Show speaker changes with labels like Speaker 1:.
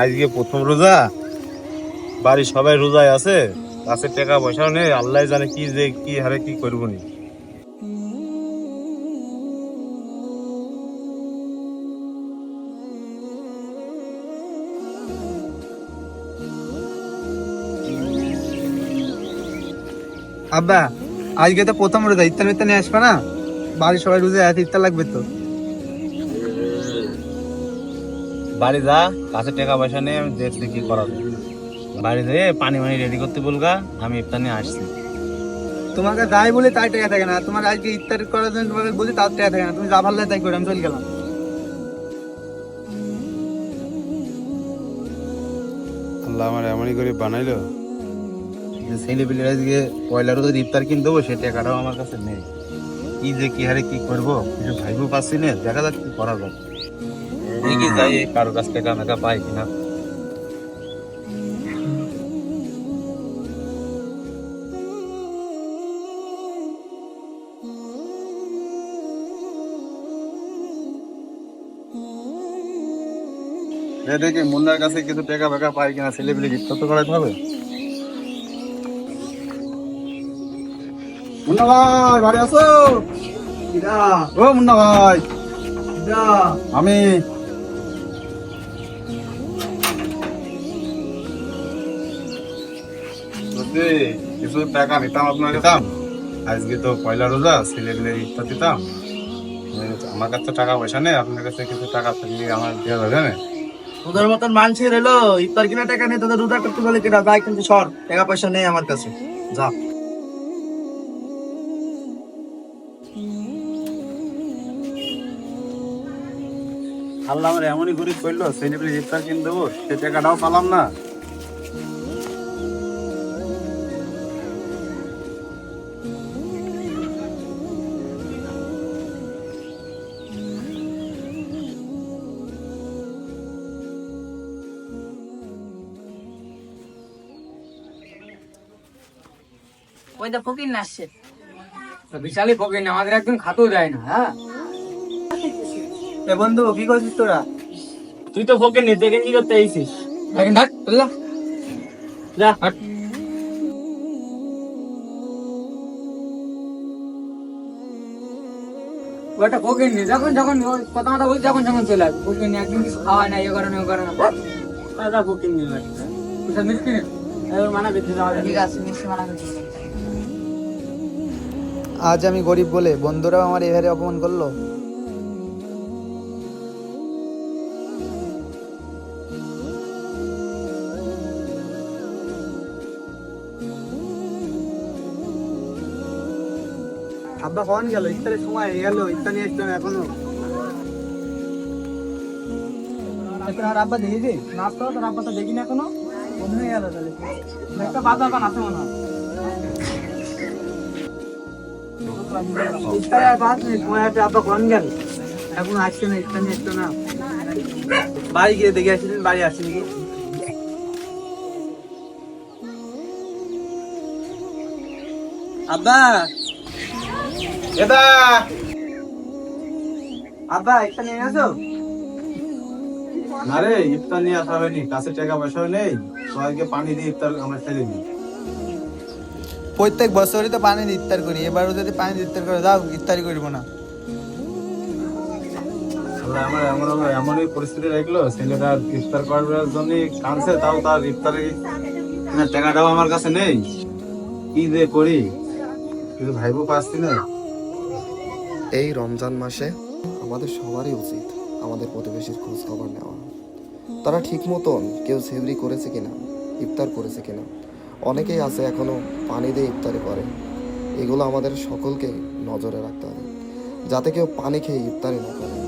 Speaker 1: আজকে প্রথম রোজা, বাড়ির সবাই রোজায় আছে, কাছে টাকা পয়সাও নেই, আল্লাহ জানে কি যে, কি হারে কি করব নি।
Speaker 2: আব্বা, আজকে তো প্রথম রোজা ইত্তার মিত্তার নিয়ে আসবে না? বাড়ির সবাই রোজা, এত ইত্তার লাগবে তো।
Speaker 1: বাড়ি যা কাছে টাকা পয়সা নেই আমি দেখছি কি করা যায়। বাড়ি যেয়ে পানি মানি রেডি করতে বলগা আমি ইফতার নিয়ে আসছি।
Speaker 2: তোমাকে যাই বলে তাই টাকা থাকে না। তোমার আজকে ইত্তার করার জন্য তোমাকে বলি তার টাকা থাকে না। তুমি যা ভালো তাই করে আমি চলে গেলাম।
Speaker 1: আল্লাহ আমার এমনই করে বানাইলো। যে ছেলে পেলে আজকে পয়লা রোজের ইফতার কিনে দেবো সে টাকাটাও আমার কাছে নেই। কি যে কি হারে কি করব কিছু ভাইবো পাচ্ছি না। দেখা যাক কি করা যায়। দেখি যাই কারও কাছ থেকে টাকা পাই কিনা। দেখি মুন্নার কাছে কিছু টাকা ফাঁকা পাই কিনা ছেলে পেলে ইফতার তো করাতে হবে? মুন্না ভাই বাড়ি আসো ও মুন্না ভাই। আমি কিছু টাকা নিতাম আপনার দাম। আজকে তো পয়লা রোজা, ছেলে পেলে ইফতার দিতাম। আমার কাছে টাকা পয়সা নেই, আপনার কাছে কিছু টাকা থাকলে আমার দেওয়া যাবে না।
Speaker 2: তোদের মতন মানুষের এলো ইফতার কিনা টাকা নেই, তোদের রোজা করতে বলে কিনা? যাই কিন্তু সর, টাকা পয়সা নেই আমার কাছে। যা।
Speaker 1: আল্লাহ আমার এমনই গরিব করল, ছেলে পেলে ইফতার কিনে দেবো, সে টাকাটাও পালাম না।
Speaker 3: ওই তো ফকির না আসছে
Speaker 4: বিশালই পকেট আমাদের একদম খাতেও দেয় না হ্যাঁ?
Speaker 2: এ বন্ধু কি করছিস তোরা?
Speaker 4: তুই তো ফকের নিতে কি করতে আইছিস? এখন ডাক যা। হাট। ওটা ফকের নি যখন যখন কথা কথা বলছি যখন যখন চলে আসবে। ফকের নি একদিন কিছু খাওয়া নাই এ করে ও করে না দাদা ফকের নি মিষ্টি নে। এবার মানা বেঁচে যাওয়া
Speaker 3: ঠিক আছে মিষ্টি মানা করছি
Speaker 2: আজ আমি গরিব বলে বন্ধুরাও আমার এভাবে অপমান করল? আব্বা, কখন গেল? ইফতারের সময় হয়ে গেল, ইফতার নিয়ে আসলাম এখনও। আর আব্বা দেখেছি? নাস্তা তোর আব্বা তো দেখি না এখনও। বন্ধ গেল তাহলে। একটা বাজার বা নাচে মনে হয়। এখন আসছে না না বাড়ি গিয়ে দেখে বাড়ি আব্বা আব্বা নিয়ে আসো
Speaker 1: না রে ইফতার নিয়ে আসা হয়নি কাছে টাকা পয়সাও নেই সবাইকে পানি দিয়ে ইফতার আমরা ফেলে দিই
Speaker 2: প্রত্যেক বছরই তো পানি ইফতার করি এবারও যদি পানি ইফতার করে দাও ইফতারি করব না।
Speaker 1: আমার এমন এমনই পরিস্থিতি রাখল ছেলেটা ইফতার করার জন্য কানছে তাও তার ইফতারে টাকাটাও আমার কাছে নেই। কি যে করি? ভাইবো পাচ্ছি না।
Speaker 5: এই রমজান মাসে আমাদের সবারই উচিত আমাদের প্রতিবেশীর খোঁজ খবর নেওয়া। তারা ঠিক মতন কেউ সেবরি করেছে কিনা ইফতার করেছে কিনা অনেকেই আছে এখনও পানি দিয়ে ইফতারি করে। এগুলো আমাদের সকলকে নজরে রাখতে হবে। যাতে কেউ পানি খেয়ে ইফতারি না করে।